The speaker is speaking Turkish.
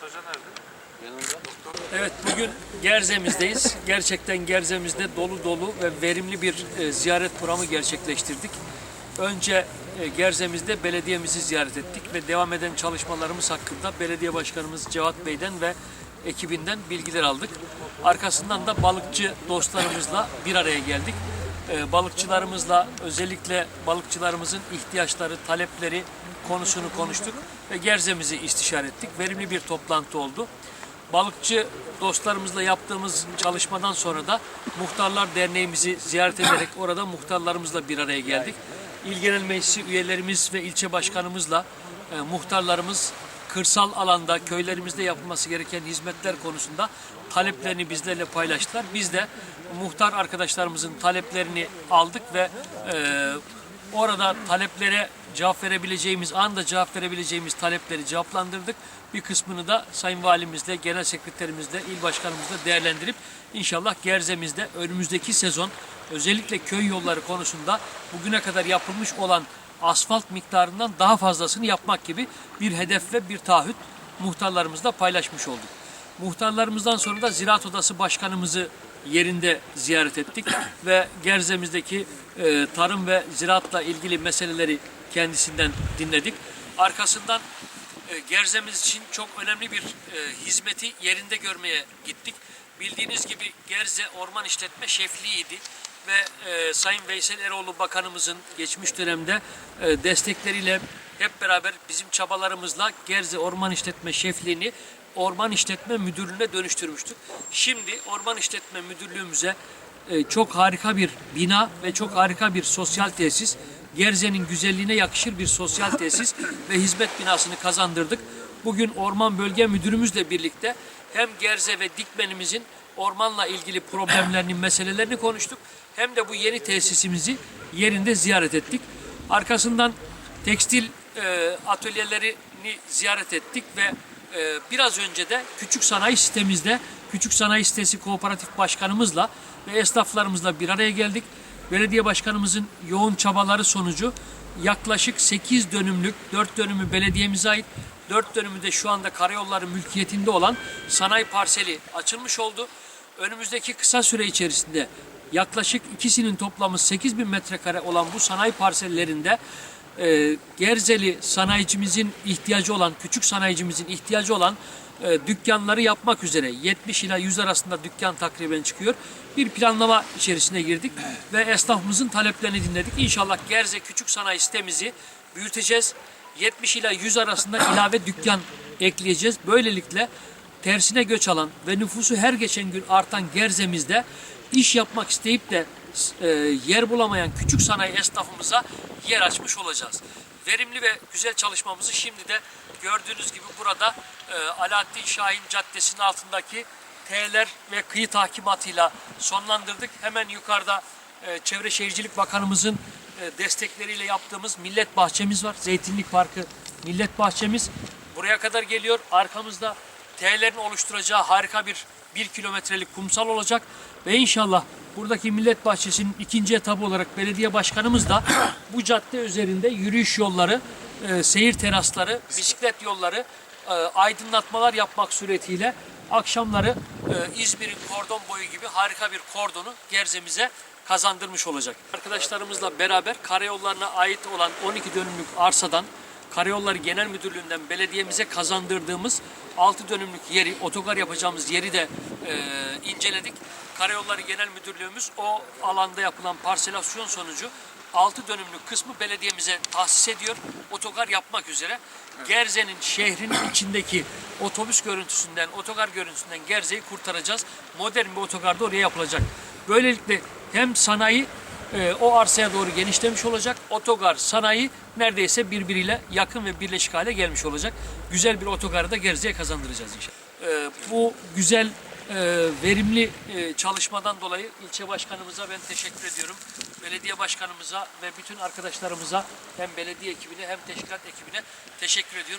Hoca nerede? Evet bugün Gerze'mizdeyiz. Gerçekten Gerze'mizde dolu dolu ve verimli bir e, ziyaret programı gerçekleştirdik. Önce e, Gerze'mizde belediyemizi ziyaret ettik ve devam eden çalışmalarımız hakkında belediye başkanımız Cevat Bey'den ve ekibinden bilgiler aldık. Arkasından da balıkçı dostlarımızla bir araya geldik. E, balıkçılarımızla özellikle balıkçılarımızın ihtiyaçları, talepleri konusunu konuştuk ve Gerze'mizi istişare ettik. Verimli bir toplantı oldu. Balıkçı dostlarımızla yaptığımız çalışmadan sonra da Muhtarlar Derneğimizi ziyaret ederek orada muhtarlarımızla bir araya geldik. İl Genel Meclisi üyelerimiz ve ilçe başkanımızla e, muhtarlarımız kırsal alanda köylerimizde yapılması gereken hizmetler konusunda taleplerini bizlerle paylaştılar. Biz de muhtar arkadaşlarımızın taleplerini aldık ve e, orada taleplere cevap verebileceğimiz, anda cevap verebileceğimiz talepleri cevaplandırdık. Bir kısmını da Sayın Valimizle, Genel Sekreterimizle, İl Başkanımızla değerlendirip inşallah Gerze'mizde önümüzdeki sezon özellikle köy yolları konusunda bugüne kadar yapılmış olan asfalt miktarından daha fazlasını yapmak gibi bir hedef ve bir taahhüt muhtarlarımızla paylaşmış olduk. Muhtarlarımızdan sonra da Ziraat Odası Başkanımızı yerinde ziyaret ettik ve Gerze'mizdeki e, tarım ve ziraatla ilgili meseleleri kendisinden dinledik. Arkasından e, Gerze'miz için çok önemli bir e, hizmeti yerinde görmeye gittik. Bildiğiniz gibi Gerze Orman İşletme Şefliğiydi ve e, Sayın Veysel Eroğlu Bakanımızın geçmiş dönemde e, destekleriyle hep beraber bizim çabalarımızla Gerze Orman İşletme Şefliğini Orman İşletme Müdürlüğü'ne dönüştürmüştük. Şimdi Orman İşletme Müdürlüğümüze e, çok harika bir bina ve çok harika bir sosyal tesis, Gerze'nin güzelliğine yakışır bir sosyal tesis ve hizmet binasını kazandırdık. Bugün Orman Bölge Müdürümüzle birlikte hem Gerze ve Dikmenimizin ormanla ilgili problemlerini, meselelerini konuştuk. Hem de bu yeni tesisimizi yerinde ziyaret ettik. Arkasından tekstil e, atölyelerini ziyaret ettik ve e, biraz önce de küçük sanayi sitemizde küçük sanayi sitesi kooperatif başkanımızla ve esnaflarımızla bir araya geldik. Belediye başkanımızın yoğun çabaları sonucu yaklaşık 8 dönümlük 4 dönümü belediyemize ait 4 dönümü de şu anda karayolları mülkiyetinde olan sanayi parseli açılmış oldu. Önümüzdeki kısa süre içerisinde yaklaşık ikisinin toplamı 8 bin metrekare olan bu sanayi parsellerinde e, Gerzeli sanayicimizin ihtiyacı olan, küçük sanayicimizin ihtiyacı olan e, dükkanları yapmak üzere 70 ila 100 arasında dükkan takriben çıkıyor. Bir planlama içerisine girdik ve esnafımızın taleplerini dinledik. İnşallah Gerze küçük sanayi sitemizi büyüteceğiz. 70 ila 100 arasında ilave dükkan ekleyeceğiz. Böylelikle tersine göç alan ve nüfusu her geçen gün artan Gerze'mizde iş yapmak isteyip de e, yer bulamayan küçük sanayi esnafımıza yer açmış olacağız. Verimli ve güzel çalışmamızı şimdi de gördüğünüz gibi burada e, Alaaddin Şahin Caddesi'nin altındaki T'ler ve kıyı takimatıyla sonlandırdık. Hemen yukarıda e, Çevre Şehircilik Bakanımızın e, destekleriyle yaptığımız Millet Bahçemiz var. Zeytinlik Parkı Millet Bahçemiz. Buraya kadar geliyor. Arkamızda T'lerin oluşturacağı harika bir bir kilometrelik kumsal olacak ve inşallah buradaki Millet Bahçesi'nin ikinci etabı olarak belediye başkanımız da bu cadde üzerinde yürüyüş yolları, e, seyir terasları, bisiklet yolları, e, aydınlatmalar yapmak suretiyle akşamları e, İzmir'in kordon boyu gibi harika bir kordonu Gerze'mize kazandırmış olacak. Arkadaşlarımızla beraber karayollarına ait olan 12 dönümlük arsadan Karayolları Genel Müdürlüğü'nden belediyemize kazandırdığımız 6 dönümlük yeri, otogar yapacağımız yeri de e, inceledik. Karayolları Genel Müdürlüğümüz o alanda yapılan parselasyon sonucu 6 dönümlük kısmı belediyemize tahsis ediyor. Otogar yapmak üzere. Gerze'nin şehrin içindeki otobüs görüntüsünden, otogar görüntüsünden Gerze'yi kurtaracağız. Modern bir otogar da oraya yapılacak. Böylelikle hem sanayi e, o arsaya doğru genişlemiş olacak. Otogar, sanayi neredeyse birbiriyle yakın ve birleşik hale gelmiş olacak. Güzel bir otogarı da Gerze'ye kazandıracağız inşallah. E, bu güzel, e, verimli e, çalışmadan dolayı ilçe başkanımıza ben teşekkür ediyorum. Belediye başkanımıza ve bütün arkadaşlarımıza hem belediye ekibine hem teşkilat ekibine teşekkür ediyorum.